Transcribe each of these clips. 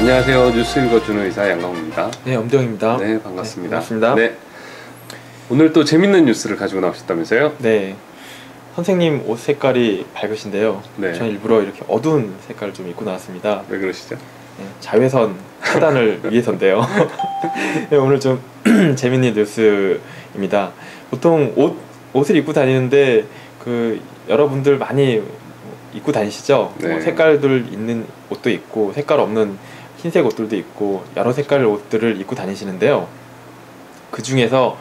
안녕하세요. 뉴스 읽어주는 의사 양강우입니다. 네, 엄정입니다. 네, 반갑습니다. 네, 반갑습니다. 네. 오늘 또 재밌는 뉴스를 가지고 나오셨다면서요? 네. 선생님 옷 색깔이 밝으신데요. 네. 저는 일부러 이렇게 어두운 색깔을 좀 입고 나왔습니다. 왜 그러시죠? 네, 자외선 차단을 위해서인데요. 네, 오늘 좀 재밌는 뉴스입니다. 보통 옷 옷을 입고 다니는데 그 여러분들 많이 입고 다니시죠? 네. 뭐 색깔들 있는 옷도 있고 색깔 없는 흰색 옷들도 있고 여러 색깔 옷들을 입고 다니시는데요. 그 중에서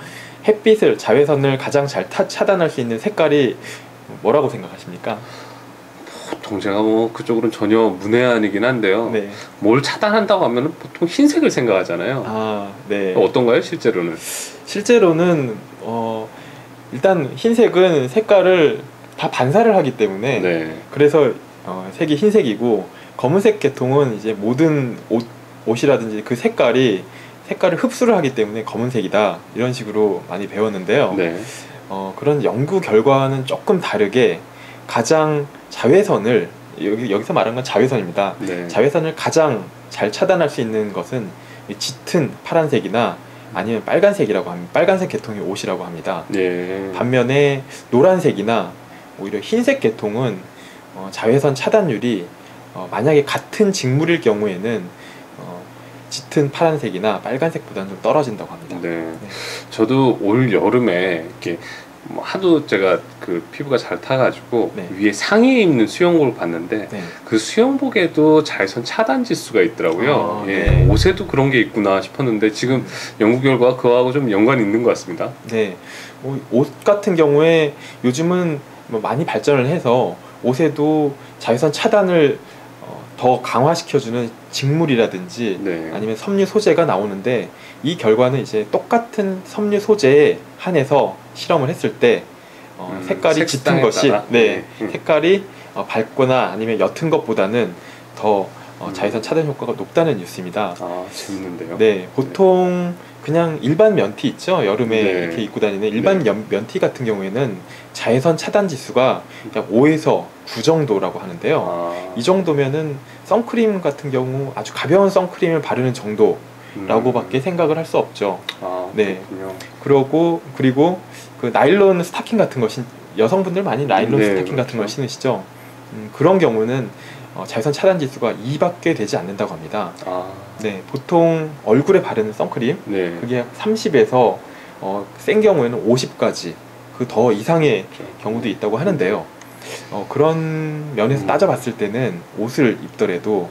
햇빛을 자외선을 가장 잘 타, 차단할 수 있는 색깔이 뭐라고 생각하십니까? 보통 제가 뭐 그쪽으로는 전혀 문외한이긴 한데요. 네. 뭘 차단한다고 하면 보통 흰색을 생각하잖아요. 아, 네. 어떤가요, 실제로는? 실제로는 어 일단 흰색은 색깔을 다 반사를 하기 때문에 네. 그래서 어, 색이 흰색이고 검은색 계통은 이제 모든 옷 옷이라든지 그 색깔이 색깔을 흡수를 하기 때문에 검은색이다 이런 식으로 많이 배웠는데요. 네. 어, 그런 연구 결과는 조금 다르게 가장 자외선을 여기 여기서 말한 건 자외선입니다. 네. 자외선을 가장 잘 차단할 수 있는 것은 이 짙은 파란색이나 아니면 빨간색이라고 합니다. 빨간색 계통의 옷이라고 합니다. 네. 반면에 노란색이나 오히려 흰색 계통은 어, 자외선 차단율이 어, 만약에 같은 직물일 경우에는 어, 짙은 파란색이나 빨간색보다는 좀 떨어진다고 합니다. 네. 저도 올 여름에 이렇게 뭐 하도 제가 그 피부가 잘 타가지고 네. 위에 상의에 입는 수영복을 봤는데 네. 그 수영복에도 자외선 차단 지수가 있더라고요. 아, 예, 네. 옷에도 그런 게 있구나 싶었는데 지금 연구 결과가 그거하고 좀 연관이 있는 것 같습니다. 네. 뭐, 옷 같은 경우에 요즘은 뭐 많이 발전을 해서 옷에도 자외선 차단을 어, 더 강화시켜주는 직물이라든지 네. 아니면 섬유 소재가 나오는데 이 결과는 이제 똑같은 섬유 소재에 한해서 실험을 했을 때 어, 음, 색깔이 짙은 것이 따라? 네, 네. 색깔이 어, 밝거나 아니면 옅은 것보다는 더 어, 음. 자외선 차단 효과가 높다는 뉴스입니다. 아 재밌는데요. 네, 보통 그냥 일반 면티 있죠. 여름에 네. 이렇게 입고 다니는 일반 연- 면티 같은 경우에는 자외선 차단 지수가 약 5에서 9 정도라고 하는데요. 아, 이 정도면은 선크림 같은 경우 아주 가벼운 선크림을 바르는 정도라고밖에 음. 생각을 할 수 없죠. 아, 네. 그러고 그리고 그 나일론 스타킹 같은 거 신, 여성분들 많이 나일론 네, 스타킹 같은 걸 그렇죠. 신으시죠. 음, 그런 경우는 어, 자외선 차단 지수가 2밖에 되지 않는다고 합니다. 아, 네, 보통 얼굴에 바르는 선크림 네. 그게 30에서 어, 센 경우에는 50까지 그 더 이상의. 경우도 있다고 하는데요. 어, 그런 면에서 음. 따져봤을 때는 옷을 입더라도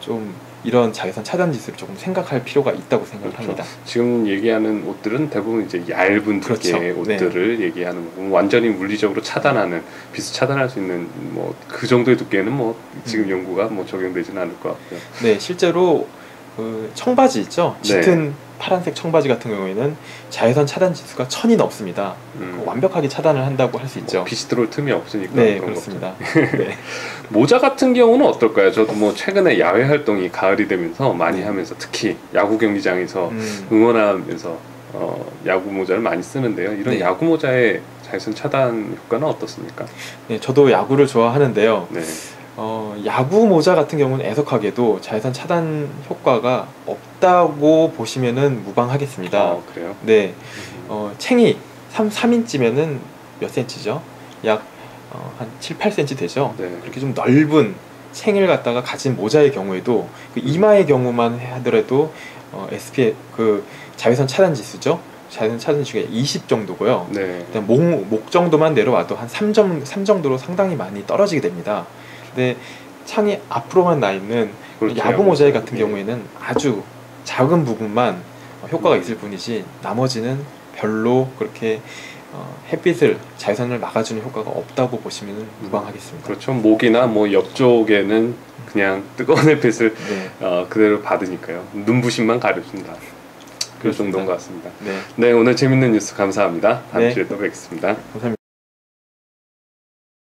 좀 이런 자외선 차단 지수를 조금 생각할 필요가 있다고 생각을 그렇죠. 합니다. 지금 얘기하는 옷들은 대부분 이제 얇은 그렇죠. 두께의 옷들을 얘기하는 거고 완전히 물리적으로 차단하는 빛을 차단할 수 있는 뭐 그 정도의 두께는 뭐 지금 음. 연구가 뭐 적용되지는 않을 것 같고요. 네, 실제로 그 청바지 있죠. 네. 짙은 파란색 청바지 같은 경우에는 자외선 차단 지수가 천이 넘습니다. 음. 완벽하게 차단을 한다고 할 수 있죠. 뭐 빛이 들어올 틈이 없으니까 네, 그런 그렇습니다. 네. 모자 같은 경우는 어떨까요? 저도 뭐 최근에 야외 활동이 가을이 되면서 많이 네. 하면서 특히 야구 경기장에서 음, 응원하면서 어, 야구 모자를 많이 쓰는데요. 이런 네. 야구 모자의 자외선 차단 효과는 어떻습니까? 네, 저도 야구를 좋아하는데요. 네. 어, 야구 모자 같은 경우는 애석하게도 자외선 차단 효과가 없 다고 보시면은 무방하겠습니다. 아, 그래요? 네, 어, 챙이 3, 3인치면은 몇 센치죠? 약 어, 한 7, 8cm 되죠? 네. 그렇게 좀 넓은 챙을 갖다가 가진 모자의 경우에도 그 이마의 경우만 하더라도 어, SPF 그 자외선 차단 지수죠? 자외선 차단 지수가 20 정도고요. 네. 일단 목, 목 정도만 내려와도 한 3점, 3 정도로 상당히 많이 떨어지게 됩니다. 근데 창이 앞으로만 나 있는 그렇죠. 야구 모자 같은 예. 경우에는 아주 작은 부분만 효과가 음. 있을 뿐이지 나머지는 별로 그렇게 어, 햇빛을 자외선을 막아주는 효과가 없다고 보시면 무방하겠습니다. 그렇죠. 목이나 뭐 옆 쪽에는 그냥 뜨거운 햇빛을 네, 어, 그대로 받으니까요. 눈부심만 가려준다. 그. 정도인 것 같습니다. 네, 네, 오늘 재밌는 뉴스 감사합니다. 다음 네. 주에 또 뵙겠습니다. 감사합니다.